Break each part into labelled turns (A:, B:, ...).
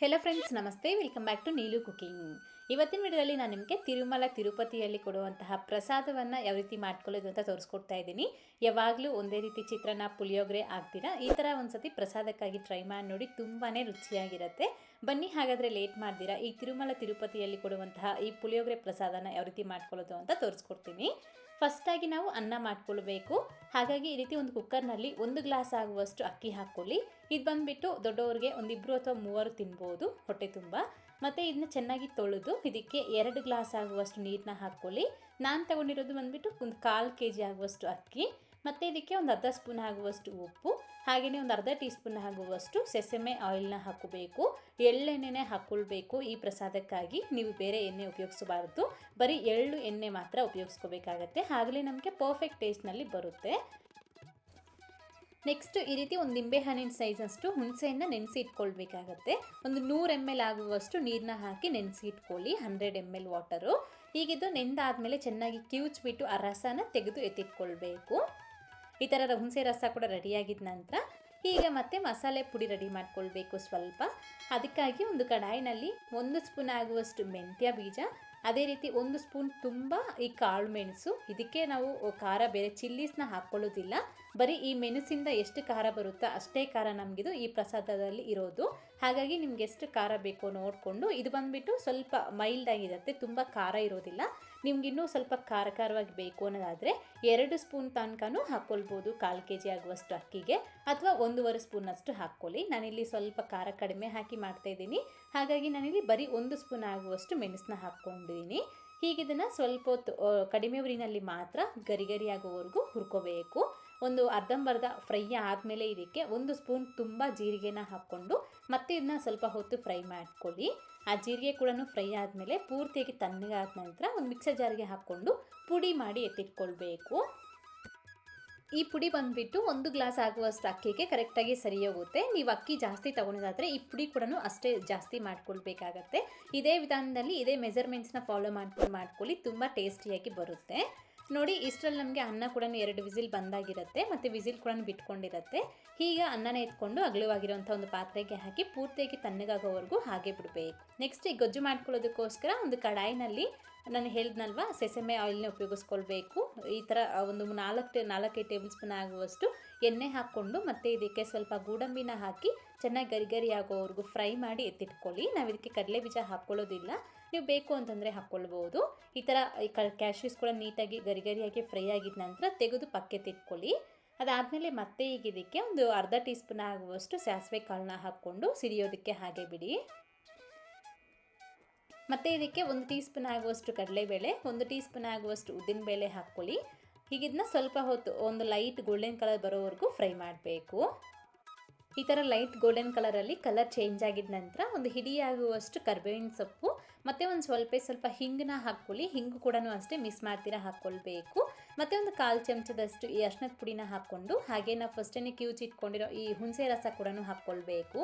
A: Hello friends ನಮಸ್ತೆ. Welcome back to Neelu cooking ಇವತ್ತಿನ ವಿಡಿಯೋದಲ್ಲಿ ನಾನು ನಿಮಗೆ ತಿರುಮಲ, ತಿರುಪತಿಯಲ್ಲಿ ಕೊಡುವಂತಹ ಪ್ರಸಾದವನ್ನು ಯಾವ ರೀತಿ ಮಾಡ್ಕೊಳ್ಳೋದು ಅಂತ ತೋರಿಸ್ಕೊಡ್ತಾ ಇದ್ದೀನಿ. ಯಾವಾಗಲೂ ಒಂದೇ ರೀತಿ ಚಿತ್ರಾನ್ನ, ಪುಳಿಯೋಗರೆ ಆಗ್ತೀರಾ? ಈ ಥರ ಒಂದ್ಸತಿ ಪ್ರಸಾದಕ್ಕಾಗಿ ಟ್ರೈ ಮಾಡಿ ನೋಡಿ ತುಂಬಾ ರುಚಿಯಾಗಿರುತ್ತೆ. ಬನ್ನಿ ಹಾಗಾದರೆ ಲೇಟ್ ಮಾಡ್ದಿರಾ? ಈ ತಿರುಮಲ, ತಿರುಪತಿಯಲ್ಲಿ ಕೊಡುವಂತಹ ಈ ಪುಳಿಯೋಗರೆ ಪ್ರಸಾದನ ಯಾವ ರೀತಿ ಮಾಡ್ಕೊಳ್ಳೋದು ಅಂತ ತೋರಿಸ್ಕೊಡ್ತೀನಿ. ಫಸ್ಟಾಗಿ ನಾವು ಅನ್ನ ಮಾಡ್ಕೊಳ್ಬೇಕು. ಹಾಗಾಗಿ ಈ ರೀತಿ ಒಂದು ಕುಕ್ಕರ್ನಲ್ಲಿ ಒಂದು ಗ್ಲಾಸ್ ಆಗುವಷ್ಟು ಅಕ್ಕಿ ಹಾಕ್ಕೊಳ್ಳಿ. ಇದು ಬಂದುಬಿಟ್ಟು ದೊಡ್ಡವ್ರಿಗೆ ಒಂದಿಬ್ಬರು ಅಥವಾ ಮೂವರು ತಿನ್ಬೋದು, ಹೊಟ್ಟೆ ತುಂಬ. ಮತ್ತು ಇದನ್ನ ಚೆನ್ನಾಗಿ ತೊಳೆದು ಇದಕ್ಕೆ ಎರಡು ಗ್ಲಾಸ್ ಆಗುವಷ್ಟು ನೀರನ್ನ ಹಾಕ್ಕೊಳ್ಳಿ. ನಾನು ತಗೊಂಡಿರೋದು ಬಂದುಬಿಟ್ಟು ಒಂದು ಕಾಲು ಕೆ ಜಿ ಆಗುವಷ್ಟು ಅಕ್ಕಿ, ಮತ್ತು ಇದಕ್ಕೆ ಒಂದು ಅರ್ಧ ಸ್ಪೂನ್ ಆಗುವಷ್ಟು ಉಪ್ಪು ಹಾಗೆಯೇ ಒಂದು ಅರ್ಧ ಟೀ ಸ್ಪೂನ್ ಆಗುವಷ್ಟು ಸೆಸೆಮೆ ಆಯಿಲ್ನ ಹಾಕಬೇಕು. ಎಳ್ಳೆಣ್ಣೆನೇ ಹಾಕ್ಕೊಳ್ಬೇಕು ಈ ಪ್ರಸಾದಕ್ಕಾಗಿ. ನೀವು ಬೇರೆ ಎಣ್ಣೆ ಉಪಯೋಗಿಸಬಾರ್ದು. ಬರೀ ಎಳ್ಳು ಎಣ್ಣೆ ಮಾತ್ರ ಉಪಯೋಗಿಸ್ಕೋಬೇಕಾಗತ್ತೆ. ಆಗಲೇ ನಮಗೆ ಪರ್ಫೆಕ್ಟ್ ಟೇಸ್ಟ್ನಲ್ಲಿ ಬರುತ್ತೆ. ನೆಕ್ಸ್ಟ್ ಈ ರೀತಿ ಒಂದು ನಿಂಬೆಹಣ್ಣಿನ ಸೈಜಷ್ಟು ಹುಣಸೆಯನ್ನು ನೆನೆಸಿ ಇಟ್ಕೊಳ್ಬೇಕಾಗತ್ತೆ ಒಂದು ನೂರು ಎಂ ಎಲ್ ಆಗುವಷ್ಟು ನೀರನ್ನ ಹಾಕಿ ನೆನೆಸಿ ಇಟ್ಕೊಳ್ಳಿ ಹಂಡ್ರೆಡ್ ಎಂ ಎಲ್ ವಾಟರು ಹೀಗಿದ್ದು ನೆಂದಾದಮೇಲೆ ಚೆನ್ನಾಗಿ ಕಿವುಚ್ಬಿಟ್ಟು ಆ ರಸನ ತೆಗೆದು ಎತ್ತಿಟ್ಕೊಳ್ಬೇಕು. ಈ ಥರ ಹುಣಸೆ ರಸ ಕೂಡ ರೆಡಿಯಾಗಿದ್ದ ನಂತರ ಈಗ ಮತ್ತೆ ಮಸಾಲೆ ಪುಡಿ ರೆಡಿ ಮಾಡ್ಕೊಳ್ಬೇಕು ಸ್ವಲ್ಪ. ಅದಕ್ಕಾಗಿ ಒಂದು ಕಡಾಯಿನಲ್ಲಿ ಒಂದು ಸ್ಪೂನ್ ಆಗುವಷ್ಟು ಮೆಂತ್ಯ ಬೀಜ, ಅದೇ ರೀತಿ ಒಂದು ಸ್ಪೂನ್ ತುಂಬ ಈ ಕಾಳು ಮೆಣಸು, ಇದಕ್ಕೆ ನಾವು ಖಾರ ಬೇರೆ ಚಿಲ್ಲೀಸ್ನ ಹಾಕ್ಕೊಳ್ಳೋದಿಲ್ಲ ಬರೀ ಈ ಮೆಣಸಿಂದ ಎಷ್ಟು ಖಾರ ಬರುತ್ತೋ ಅಷ್ಟೇ ಖಾರ ನಮಗಿದು ಈ ಪ್ರಸಾದದಲ್ಲಿ ಇರೋದು. ಹಾಗಾಗಿ ನಿಮ್ಗೆ ಎಷ್ಟು ಖಾರ ಬೇಕೋ ನೋಡಿಕೊಂಡು ಇದು ಬಂದುಬಿಟ್ಟು ಸ್ವಲ್ಪ ಮೈಲ್ಡ್ ಆಗಿರುತ್ತೆ, ತುಂಬ ಖಾರ ಇರೋದಿಲ್ಲ. ನಿಮ್ಗಿನ್ನೂ ಸ್ವಲ್ಪ ಖಾರ ಖಾರವಾಗಿ ಬೇಕು ಅನ್ನೋದಾದರೆ ಎರಡು ಸ್ಪೂನ್ ತನಕನೂ ಹಾಕ್ಕೊಳ್ಬೋದು ಕಾಲು ಕೆ ಜಿ ಆಗುವಷ್ಟು ಅಕ್ಕಿಗೆ ಅಥವಾ ಒಂದೂವರೆ ಸ್ಪೂನಷ್ಟು ಹಾಕ್ಕೊಳ್ಳಿ. ನಾನಿಲ್ಲಿ ಸ್ವಲ್ಪ ಖಾರ ಕಡಿಮೆ ಹಾಕಿ ಮಾಡ್ತಾ ಇದ್ದೀನಿ. ಹಾಗಾಗಿ ನಾನಿಲ್ಲಿ ಬರೀ ಒಂದು ಸ್ಪೂನ್ ಆಗುವಷ್ಟು ಮೆಣಸನ್ನ ಹಾಕ್ಕೊಂಡಿದ್ದೀನಿ. ಹೀಗಿದನ್ನು ಸ್ವಲ್ಪ ಹೊತ್ತು ಕಡಿಮೆ ಉರಿನಲ್ಲಿ ಮಾತ್ರ ಗರಿ ಗರಿ ಆಗೋವರೆಗೂ ಹುರ್ಕೋಬೇಕು. ಒಂದು ಅರ್ಧಂಬರ್ಧ ಫ್ರೈ ಆದಮೇಲೆ ಇದಕ್ಕೆ ಒಂದು ಸ್ಪೂನ್ ತುಂಬ ಜೀರಿಗೆನ ಹಾಕ್ಕೊಂಡು ಮತ್ತೆ ಇದನ್ನ ಸ್ವಲ್ಪ ಹೊತ್ತು ಫ್ರೈ ಮಾಡ್ಕೊಳ್ಳಿ. ಆ ಜೀರಿಗೆ ಕೂಡ ಫ್ರೈ ಆದಮೇಲೆ ಪೂರ್ತಿಯಾಗಿ ತಣ್ಣಗಾದ ನಂತರ ಒಂದು ಮಿಕ್ಸರ್ ಜಾರಿಗೆ ಹಾಕ್ಕೊಂಡು ಪುಡಿ ಮಾಡಿ ಎತ್ತಿಟ್ಕೊಳ್ಬೇಕು. ಈ ಪುಡಿ ಬಂದುಬಿಟ್ಟು ಒಂದು ಗ್ಲಾಸ್ ಆಗುವಷ್ಟು ಅಕ್ಕಿಗೆ ಕರೆಕ್ಟಾಗಿ ಸರಿ ಹೋಗುತ್ತೆ ನೀವು ಅಕ್ಕಿ ಜಾಸ್ತಿ ತೊಗೊಳೋದಾದರೆ ಈ ಪುಡಿ ಕೂಡ ಅಷ್ಟೇ ಜಾಸ್ತಿ ಮಾಡ್ಕೊಳ್ಬೇಕಾಗತ್ತೆ. ಇದೇ ವಿಧಾನದಲ್ಲಿ ಇದೇ ಮೆಜರ್ಮೆಂಟ್ಸ್ನ ಫಾಲೋ ಮಾಡ್ಕೊಂಡು ಮಾಡ್ಕೊಳ್ಳಿ, ತುಂಬ ಟೇಸ್ಟಿಯಾಗಿ ಬರುತ್ತೆ. ನೋಡಿ ಇಷ್ಟರಲ್ಲಿ ನಮಗೆ ಅನ್ನ ಕೂಡ ಎರಡು ವಿಸಿಲ್ ಬಂದಾಗಿರುತ್ತೆ, ಮತ್ತು ವಿಸಿಲ್ ಕೂಡ ಬಿಟ್ಕೊಂಡಿರುತ್ತೆ. ಈಗ ಅನ್ನನ ಎತ್ಕೊಂಡು ಅಗಲವಾಗಿರುವಂಥ ಒಂದು ಪಾತ್ರೆಗೆ ಹಾಕಿ ಪೂರ್ತಿಯಾಗಿ ತಣ್ಣಗಾಗೋವರೆಗೂ ಹಾಗೆ ಬಿಡಬೇಕು. ನೆಕ್ಸ್ಟ್ ಈ ಗೊಜ್ಜು ಮಾಡ್ಕೊಳ್ಳೋದಕ್ಕೋಸ್ಕರ ಒಂದು ಕಡಾಯಿನಲ್ಲಿ ನಾನು ಹೇಳಿದ್ನಲ್ವ, ಸೆಸೆಮೆ ಆಯಿಲ್ನ ಉಪಯೋಗಿಸ್ಕೊಳ್ಬೇಕು. ಈ ಥರ ಒಂದು ನಾಲ್ಕು ನಾಲ್ಕೈದು ಟೇಬಲ್ ಸ್ಪೂನ್ ಆಗುವಷ್ಟು ಎಣ್ಣೆ ಹಾಕ್ಕೊಂಡು, ಮತ್ತು ಇದಕ್ಕೆ ಸ್ವಲ್ಪ ಗೋಡಂಬಿನ ಹಾಕಿ ಚೆನ್ನಾಗಿ ಗರಿ ಗರಿ ಆಗೋವರೆಗೂ ಫ್ರೈ ಮಾಡಿ ಎತ್ತಿಟ್ಕೊಳ್ಳಿ. ನಾವು ಇದಕ್ಕೆ ಕಡಲೆ ಬೀಜ ಹಾಕ್ಕೊಳ್ಳೋದಿಲ್ಲ. ನೀವು ಬೇಕು ಅಂತಂದರೆ ಹಾಕ್ಕೊಳ್ಬೋದು. ಈ ಥರ ಈ ಕ ಕ್ಯಾಶ್ಯೂಸ್ ಕೂಡ ನೀಟಾಗಿ ಗರಿ ಗರಿಯಾಗಿ ಫ್ರೈ ಆಗಿದ ನಂತರ ತೆಗೆದು ಪಕ್ಕೆತ್ತಿಟ್ಕೊಳ್ಳಿ ಅದಾದಮೇಲೆ ಮತ್ತೆ ಈಗ ಇದಕ್ಕೆ ಒಂದು ಅರ್ಧ ಟೀ ಸ್ಪೂನ್ ಆಗುವಷ್ಟು ಸಾಸಿವೆ ಕಾಳನ್ನ ಹಾಕ್ಕೊಂಡು ಸಿರಿಯೋದಕ್ಕೆ ಹಾಗೆ ಬಿಡಿ. ಮತ್ತೆ ಇದಕ್ಕೆ ಒಂದು ಟೀ ಸ್ಪೂನ್ ಆಗುವಷ್ಟು ಕಡಲೆಬೇಳೆ, ಒಂದು ಟೀ ಸ್ಪೂನ್ ಆಗುವಷ್ಟು ಉದ್ದಿನಬೇಳೆ ಹಾಕ್ಕೊಳ್ಳಿ. ಹೀಗಿದನ್ನ ಸ್ವಲ್ಪ ಹೊತ್ತು ಒಂದು ಲೈಟ್ ಗೋಲ್ಡನ್ ಕಲರ್ ಬರೋವರೆಗೂ ಫ್ರೈ ಮಾಡಬೇಕು. ಈ ಥರ ಲೈಟ್ ಗೋಲ್ಡನ್ ಕಲರಲ್ಲಿ ಕಲರ್ ಚೇಂಜ್ ಆಗಿದ ನಂತರ ಒಂದು ಹಿಡಿಯಾಗುವಷ್ಟು ಕರ್ಬೇವಿನ ಸೊಪ್ಪು, ಮತ್ತು ಒಂದು ಸ್ವಲ್ಪ ಸ್ವಲ್ಪ ಹಿಂಗನ್ನ ಹಾಕ್ಕೊಳ್ಳಿ. ಹಿಂಗು ಕೂಡ ಅಷ್ಟೇ ಮಿಸ್ ಮಾಡ್ತೀರಾ ಹಾಕ್ಕೊಳ್ಬೇಕು. ಮತ್ತು ಒಂದು ಕಾಲು ಚಮಚದಷ್ಟು ಈ ಅರ್ಶನದ ಪುಡಿನ ಹಾಕ್ಕೊಂಡು ಹಾಗೆ ನಾವು ಫಸ್ಟೇ ಕ್ಯೂಚಿಟ್ಕೊಂಡಿರೋ ಈ ಹುಣಸೆ ರಸ ಕೂಡ ಹಾಕ್ಕೊಳ್ಬೇಕು.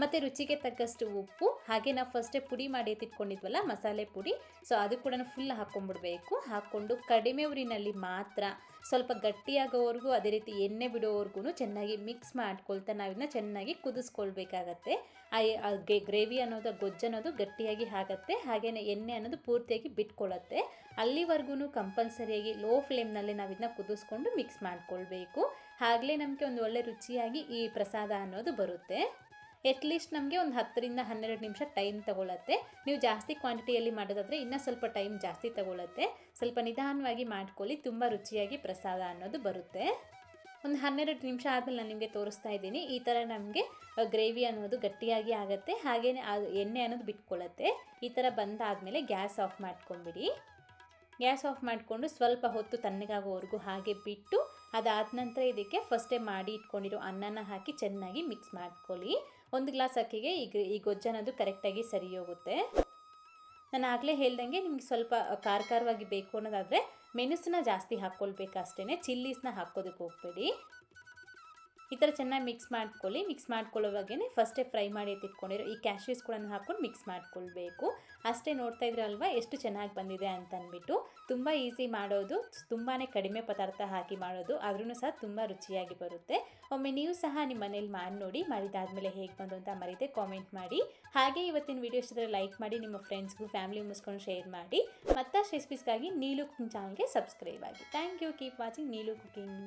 A: ಮತ್ತು ರುಚಿಗೆ ತಕ್ಕಷ್ಟು ಉಪ್ಪು, ಹಾಗೆ ನಾವು ಫಸ್ಟೇ ಪುಡಿ ಮಾಡಿ ಎತ್ತಿಟ್ಕೊಂಡಿದ್ವಲ್ಲ ಮಸಾಲೆ ಪುಡಿ. ಸೊ ಅದು ಕೂಡ ಫುಲ್ ಹಾಕ್ಕೊಂಡ್ಬಿಡ್ಬೇಕು ಹಾಕ್ಕೊಂಡು ಕಡಿಮೆ ಉರಿನಲ್ಲಿ ಮಾತ್ರ ಸ್ವಲ್ಪ ಗಟ್ಟಿಯಾಗೋವರೆಗೂ, ಅದೇ ರೀತಿ ಎಣ್ಣೆ ಬಿಡೋವರೆಗೂ ಚೆನ್ನಾಗಿ ಮಿಕ್ಸ್ ಮಾಡ್ಕೊಳ್ತಾ ನಾವಿನ್ನ ಚೆನ್ನಾಗಿ ಕುದಿಸ್ಕೊಳ್ಬೇಕಾಗತ್ತೆ. ಆ ಗ್ರೇವಿ ಅನ್ನೋದು ಗೊಜ್ಜು ಅನ್ನೋದು ಗಟ್ಟಿಯಾಗಿ ಆಗುತ್ತೆ. ಹಾಗೆಯೇ ಎಣ್ಣೆ ಅನ್ನೋದು ಪೂರ್ತಿಯಾಗಿ ಬಿಟ್ಕೊಳ್ಳುತ್ತೆ ಅಲ್ಲಿವರೆಗೂ ಕಂಪಲ್ಸರಿಯಾಗಿ ಲೋ ಫ್ಲೇಮ್ನಲ್ಲಿ ನಾವು ಇದನ್ನ ಕುದಿಸ್ಕೊಂಡು ಮಿಕ್ಸ್ ಮಾಡ್ಕೊಳ್ಬೇಕು. ಆಗಲೇ ನಮಗೆ ಒಂದು ಒಳ್ಳೆ ರುಚಿಯಾಗಿ ಈ ಪ್ರಸಾದ ಅನ್ನೋದು ಬರುತ್ತೆ. ಎಟ್ಲೀಸ್ಟ್ ನಮಗೆ ಒಂದು ಹತ್ತರಿಂದ ಹನ್ನೆರಡು ನಿಮಿಷ ಟೈಮ್ ತಗೊಳ್ಳತ್ತೆ ನೀವು ಜಾಸ್ತಿ ಕ್ವಾಂಟಿಟಿಯಲ್ಲಿ ಮಾಡೋದಾದರೆ ಇನ್ನೂ ಸ್ವಲ್ಪ ಟೈಮ್ ಜಾಸ್ತಿ ತಗೊಳ್ಳತ್ತೆ ಸ್ವಲ್ಪ ನಿಧಾನವಾಗಿ ಮಾಡ್ಕೊಳ್ಳಿ, ತುಂಬ ರುಚಿಯಾಗಿ ಪ್ರಸಾದ ಅನ್ನೋದು ಬರುತ್ತೆ. ಒಂದು ಹನ್ನೆರಡು ನಿಮಿಷ ಆದಮೇಲೆ ನಾನು ನಿಮಗೆ ತೋರಿಸ್ತಾ ಇದ್ದೀನಿ. ಈ ಥರ ನಮಗೆ ಗ್ರೇವಿ ಅನ್ನೋದು ಗಟ್ಟಿಯಾಗಿ ಆಗುತ್ತೆ. ಹಾಗೆಯೇ ಎಣ್ಣೆ ಅನ್ನೋದು ಬಿಟ್ಕೊಳ್ಳುತ್ತೆ. ಈ ಥರ ಬಂದಾದಮೇಲೆ ಗ್ಯಾಸ್ ಆಫ್ ಮಾಡ್ಕೊಂಬಿಡಿ ಗ್ಯಾಸ್ ಆಫ್ ಮಾಡಿಕೊಂಡು ಸ್ವಲ್ಪ ಹೊತ್ತು ತಣ್ಣಗಾಗೋವರೆಗೂ ಹಾಗೆ ಬಿಟ್ಟು ಅದಾದ ನಂತರ ಇದಕ್ಕೆ ಫಸ್ಟೇ ಮಾಡಿ ಇಟ್ಕೊಂಡಿರೋ ಅನ್ನನ ಹಾಕಿ ಚೆನ್ನಾಗಿ ಮಿಕ್ಸ್ ಮಾಡ್ಕೊಳ್ಳಿ. ಒಂದು ಗ್ಲಾಸ್ ಅಕ್ಕಿಗೆ ಈಗ ಈ ಗೊಜ್ಜು ಅನ್ನೋದು ಕರೆಕ್ಟಾಗಿ ಸರಿ ಹೋಗುತ್ತೆ. ನಾನು ಆಗಲೇ ಹೇಳ್ದಂಗೆ ನಿಮ್ಗೆ ಸ್ವಲ್ಪ ಖಾರ ಖಾರವಾಗಿ ಬೇಕು ಅನ್ನೋದಾದರೆ ಮೆಣಸನ್ನ ಜಾಸ್ತಿ ಹಾಕ್ಕೊಳ್ಬೇಕಷ್ಟೇ ಚಿಲ್ಲೀಸ್ನ ಹಾಕೋದಕ್ಕೆ ಹೋಗ್ಬೇಡಿ. ಈ ಥರ ಚೆನ್ನಾಗಿ ಮಿಕ್ಸ್ ಮಾಡ್ಕೊಳ್ಳಿ. ಮಿಕ್ಸ್ ಮಾಡ್ಕೊಳ್ಳೋವಾಗೇ ಫಸ್ಟೇ ಫ್ರೈ ಮಾಡಿ ಎತ್ತಿಟ್ಕೊಂಡಿರೋ ಈ ಕ್ಯಾಶ್ಯೂಸ್ ಕೂಡ ಹಾಕ್ಕೊಂಡು ಮಿಕ್ಸ್ ಮಾಡ್ಕೊಳ್ಬೇಕು. ಅಷ್ಟೇ ನೋಡ್ತಾ ಇದ್ರಲ್ವ ಎಷ್ಟು ಚೆನ್ನಾಗಿ ಬಂದಿದೆ ಅಂತ ಅಂದ್ಬಿಟ್ಟು ತುಂಬ ಈಸಿ ಮಾಡೋದು ತುಂಬಾ ಕಡಿಮೆ ಪದಾರ್ಥ ಹಾಕಿ ಮಾಡೋದು ಆದ್ರೂ ಸಹ ತುಂಬ ರುಚಿಯಾಗಿ ಬರುತ್ತೆ. ಒಮ್ಮೆ ನೀವು ಸಹ ನಿಮ್ಮ ಮನೇಲಿ ಮಾಡಿ ನೋಡಿ, ಮಾಡಿದಾದ್ಮೇಲೆ ಹೇಗೆ ಬಂದು ಅಂತ ಮರೀತೆ ಕಾಮೆಂಟ್ ಮಾಡಿ. ಹಾಗೆ ಇವತ್ತಿನ ವಿಡಿಯೋ ಇಷ್ಟಕ್ಕೆ ಲೈಕ್ ಮಾಡಿ, ನಿಮ್ಮ ಫ್ರೆಂಡ್ಸ್ಗೂ ಫ್ಯಾಮಿಲಿ ಮುಗಿಸ್ಕೊಂಡು ಶೇರ್ ಮಾಡಿ. ಮತ್ತಷ್ಟು ರೆಸಿಪೀಸ್ಗಾಗಿ ನೀಲು ಕುಕಿಂಗ್ ಚಾನಲ್ಗೆ ಸಬ್ಸ್ಕ್ರೈಬ್ ಆಗಿ. Thank you keep watching Neelu cooking.